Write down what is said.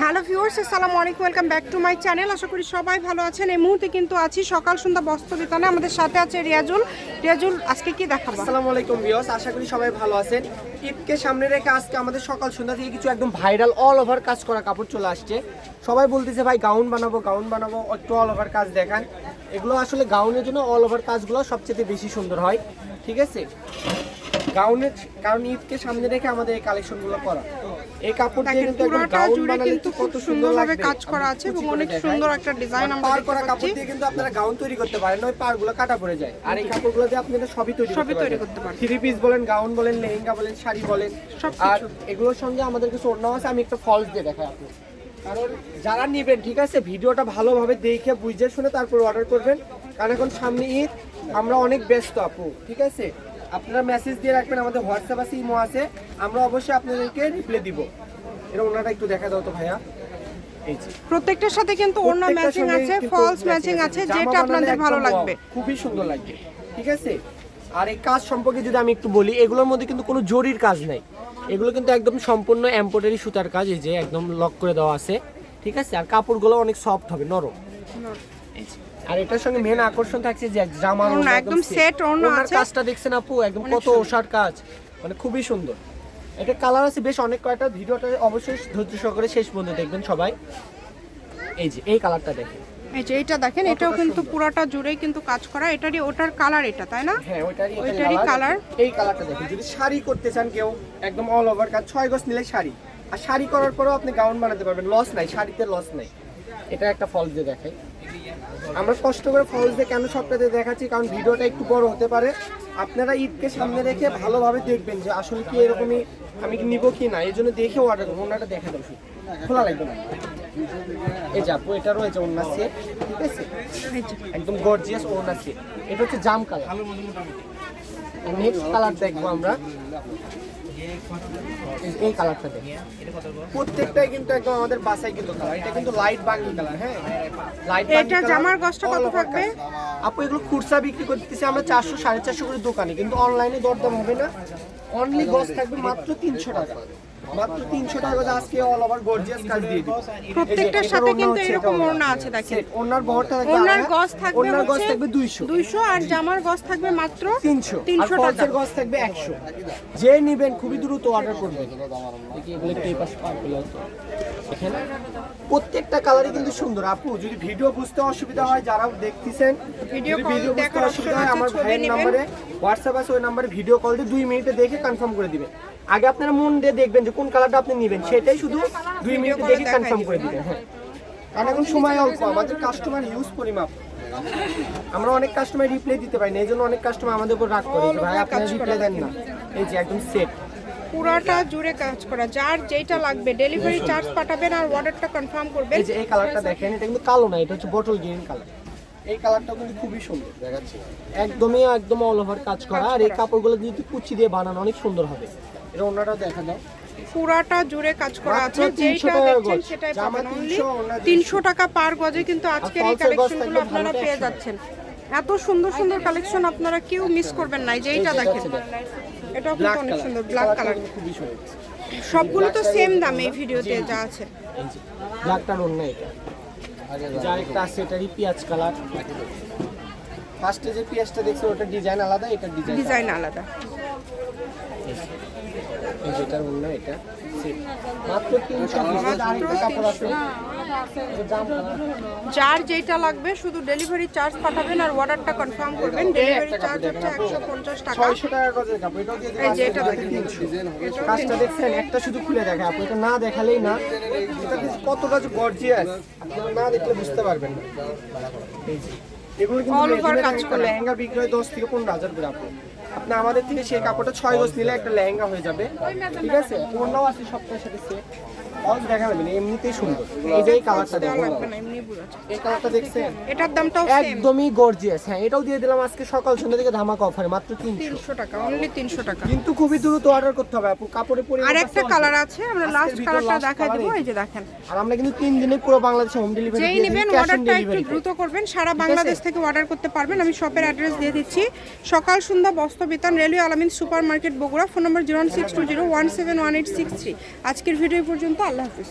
Hello viewers, আসসালামু আলাইকুম, welcome back to my channel. আশা করি সবাই ভালো আছেন। এই মুহূর্তে কিন্তু আছি সকাল সন্ধ্যা বস্ত্র বিতানে আমাদের সাথে আছে রিয়াজুল। রিয়াজুল, আজকে কি দেখাবো? আসসালামু আলাইকুম ভিউয়ার্স, আশা করি সবাই ভালো আছেন। ঈদকে সামনে রেখে আজকে আমাদের সকাল সন্ধ্যা থেকে কিছু একদম ভাইরাল অল ওভার কাজ করা কাপড় চলে আসছে। সবাই বলতেছে, ভাই গাউন বানাবো গাউন বানাবো, একটু অল ওভার কাজ দেখান। এগুলো আসলে গাউনের জন্য অল ওভার কাজগুলো সবচেয়ে বেশি সুন্দর হয়। ঠিক আছে? গাউনের কারণ ঈদকে সামনে রেখে আমাদের এই কালেকশনগুলো করা। এই কাপড় কিন্তু একদম গাউন বানালে তো কত সুন্দর সুন্দরভাবে কাজ করা আছে এবং অনেক সুন্দর একটা ডিজাইন আমরা পার করা কাপড় দিয়ে কিন্তু আপনারা গাউন তৈরি করতে পারেন ওই পারগুলো কাটা পড়ে যায়। আর এই কাপড়গুলো দিয়ে আপনারা সবই তৈরি সবই তৈরি। করতে পারবেন। থ্রি পিস বলেন গাউন বলেন লেহেঙ্গা বলেন শাড়ি বলেন। আর এগুলোর সঙ্গে আমাদের কিছু অন্য আছে আমি একটা ফলস দিয়ে দেখাই আপনি কারণ যারা নেবেন ঠিক আছে ভিডিওটা ভালোভাবে দেখে বুঝে শুনে তারপর অর্ডার করবেন। কারণ এখন সামনে ঈদ আমরা অনেক ব্যস্ত আপু ঠিক আছে? আপনারা মেসেজ দিয়ে রাখবেন আমাদের হোয়াটসঅ্যাপ আছে ইমো আছে আমরা অবশ্যই আপনাদেরকে রিপ্লাই দিব। এর ওনাটা একটু দেখা দাও তো ভাইয়া। প্রত্যেকটার সাথে কিন্তু ওড়না ম্যাচিং আছে ফলস ম্যাচিং আছে। যেটা আপনাদের ভালো লাগবে। খুবই সুন্দর লাগবে। ঠিক আছে? আর এই কাজ সম্পর্কে যদি আমি একটু বলি এগুলোর মধ্যে কিন্তু কোনো জরির কাজ নাই। এগুলো কিন্তু একদম সম্পূর্ণ এমব্রয়ডারি সুতার কাজ এই যে একদম লক করে দেওয়া আছে। ঠিক আছে? আর কাপড়গুলো অনেক সফট হবে নরম। এই। আর এটার সঙ্গে মেন আকর্ষণ থাকছে যে জামা ওড়না একদম set ওড়না আছে। কাজটা দেখছেন আপু একদম কত ওষার কাজ মানে খুবই সুন্দর। এটা কালার আছে বেশ অনেক কয়টা ভিডিওটা অবশ্যই ধৈর্য সহকারে শেষ পর্যন্ত দেখবেন সবাই। এই যে এই কালারটা দেখেন। এই যে এইটা দেখেন এটাও কিন্তু পুরাটা জুড়েই কিন্তু কাজ করা এটারই ওটার কালার এটা তাই না? হ্যাঁ এটা ওইটারই colour। colour। এই কালারটা দেখেন যদি শাড়ি করতে চান কেউ একদম অল ওভার কাজ ছয় গজ নিলে শাড়ি। আর শাড়ি করার পরেও আপনি গাউন বানাতে পারবেন লস নাই শাড়িতে লস নাই। এটা একটা ফল দিয়ে দেখাই। আমরা কষ্ট করে ফলস দিয়ে কেন সবটাতে দেখাচ্ছি? কারণ ভিডিওটা একটু বড় হতে পারে। আপনারা ঈদকে সামনে রেখে ভালোভাবে দেখবেন যে আসলে কি এরকমই আমি নিব কি না। এই জন্য দেখে অর্ডার করব। ওনাটা দেখে দেবো খোলা লাগবে না। এই যাব এটা রয়েছে ওনার সেট ঠিক আছে? একদম গর্জিয়াস ওড়না সেট এটা হচ্ছে জাম কালার নেক্সট কালার দেখব আমরা। এই- কালারটা প্রত্যেকটাই কিন্তু একদম আমাদের বাসায় কিন্তু কালার এটা কিন্তু লাইট বাঙ্গি কালার হ্যাঁ? লাইট এটা জামার গজটা কত থাকবে? আপু এগুলো খুচরা বিক্রি করতেছি আমরা চারশো সাড়ে চারশো করে দোকানে কিন্তু অনলাইনে দরদাম হবে না। অনলি গস থাকবে মাত্র তিনশো টাকা। মাত্র তিনশো টাকা আজকে অল ওভার গর্জিয়াস কাজ দিয়ে দিই প্রত্যেকটার সাথে কিন্তু এরকম ওড়না আছে দেখেন। বহরটা থাকবে ওড়নার আড়াই, গজ থাকবে ওড়নার গজ থাকবে দুইশো। 200 আর জামার গজ থাকবে মাত্র 300 টাকা। গজ থাকবে একশো। যে নিবেন খুবই দ্রুত অর্ডার করবেন প্রত্যেকটা কালারই কিন্তু সুন্দর। আপু যদি ভিডিও বুঝতে অসুবিধা হয় যারা দেখতেছেন ভিডিও ভিডিও বুঝতে অসুবিধা হয় আমার ভাইয়ের। নাম্বারে হোয়াটসঅ্যাপ আছে ওই নাম্বারে ভিডিও কল দিয়ে দুই মিনিটে দেখে কনফার্ম করে দিবেন। আগে আপনারা মন দিয়ে দেখবেন যে কোন কালারটা আপনি নেবেন সেটাই শুধু দুই মিনিট দেখে কনফার্ম করে দিবেন। হ্যাঁ কারণ এখন সময় অল্প আমাদের কাস্টমার ইউজ পরিমাপ। আমরা অনেক কাস্টমার রিপ্লাই দিতে পারি না এই জন্য অনেক কাস্টমার আমাদের উপর রাগ করে ভাই আপনারা রিপ্লাই দেন না। এই যে একদম সেট পুরাটা জুড়ে কাজ করা যার যেটা লাগবে ডেলিভারি চার্জ পাঠাবেন আর অর্ডারটা কনফার্ম করবেন। এই যে এই কালারটা দেখেন এটা কিন্তু কালো না এটা হচ্ছে বটল গ্রিন কালার এই কালারটা কিন্তু খুবই সুন্দর দেখাচ্ছি। একদমই একদম অল ওভার কাজ করা আর এই কাপড়গুলো যদি কুচি দিয়ে বানানো অনেক সুন্দর হবে। এটা অন্যটাও দেখা দাও পুরাটা জুড়ে কাজ করা আছে 300 যেটা টাকা দেখছেন সেটাই পাবেন অনলি 300, টাকা পার গজে কিন্তু আজকের এই কালেকশনগুলো আপনারা পেয়ে যাচ্ছেন। এত সুন্দর সুন্দর কালেকশন আপনারা কেউ মিস করবেন না যে এইটা দেখেন। এটাও কিন্তু অনেক সুন্দর ব্ল্যাক কালার খুবই সুন্দর। সবগুলো তো সেম দাম এই ভিডিওতে যা আছে। ব্ল্যাকটার অন্য এটা। যা একটা আছে এটারই পেঁয়াজ কালার ফার্স্টে যে পেঁয়াজটা দেখছ ওটা ডিজাইন আলাদা এটা ডিজাইন আলাদা। যেটার অন্য এটা। মাত্র তিনশো কাপড় আছে। এটা জাম কালার যার যেটা লাগবে শুধু ডেলিভারি চার্জ পাঠাবেন আর অর্ডারটা কনফার্ম করবেন। ডেলিভারি চার্জ হচ্ছে একশো পঞ্চাশ টাকা। ছয়শো টাকা গজের কাপড়। এটাও দিয়ে এই যে দিলাম এটা আজকে দেখেন। তিনশো। কাজটা দেখছেন? একটা শুধু খুলে দেখে আপনি। এটা না দেখালেই না। এটা কতটা যে গর্জিয়াস আপনারা না দেখলে বুঝতে পারবেন না। এই যে। এগুলো কিন্তু। লেহেঙ্গা বিক্রি হয় দশ থেকে পনেরো হাজার করে আপনি। আপনি আমাদের থেকে সেই কাপড়টা ছয় গজ নিলে একটা লেহেঙ্গা হয়ে যাবে। ঠিক আছে? অন্যও আছে সপ্তাহের সাথে সেট অল দেখা যাবে না এমনিতেই সুন্দর। এই কালারটা দেওয়া দেখুন লাগবে না এমনি বুঝা যায়। এই কালারটা দেখছেন? এটার দামটাও একদমই গর্জিয়াস হ্যাঁ এটাও দিয়ে দিলাম আজকে সকাল সন্ধ্যা থেকে ধামাকা অফারে মাত্র তিনশো। তিনশো টাকা অনলি তিনশো টাকা। কিন্তু খুবই দ্রুত অর্ডার করতে হবে আপু। কাপড়ের পরিমাণ আর একটা কালার আছে আমরা লাস্ট কালারটা দেখাই colour এই। এই যে দেখেন। আর আমরা কিন্তু তিন দিনে পুরো বাংলাদেশে হোম ডেলিভারি যেই নেবেন অর্ডারটা একটু দ্রুত করবেন সারা বাংলাদেশ থেকে অর্ডার করতে পারবেন আমি শপের অ্যাড্রেস দিয়ে দিচ্ছি। Sokal Sondhya Bostro Bitan railway Alamin super market Bogura, phone number zero six two zero one seven one eight six three. আজকের ভিডিও পর্যন্ত, আল্লাহ হাফিজ।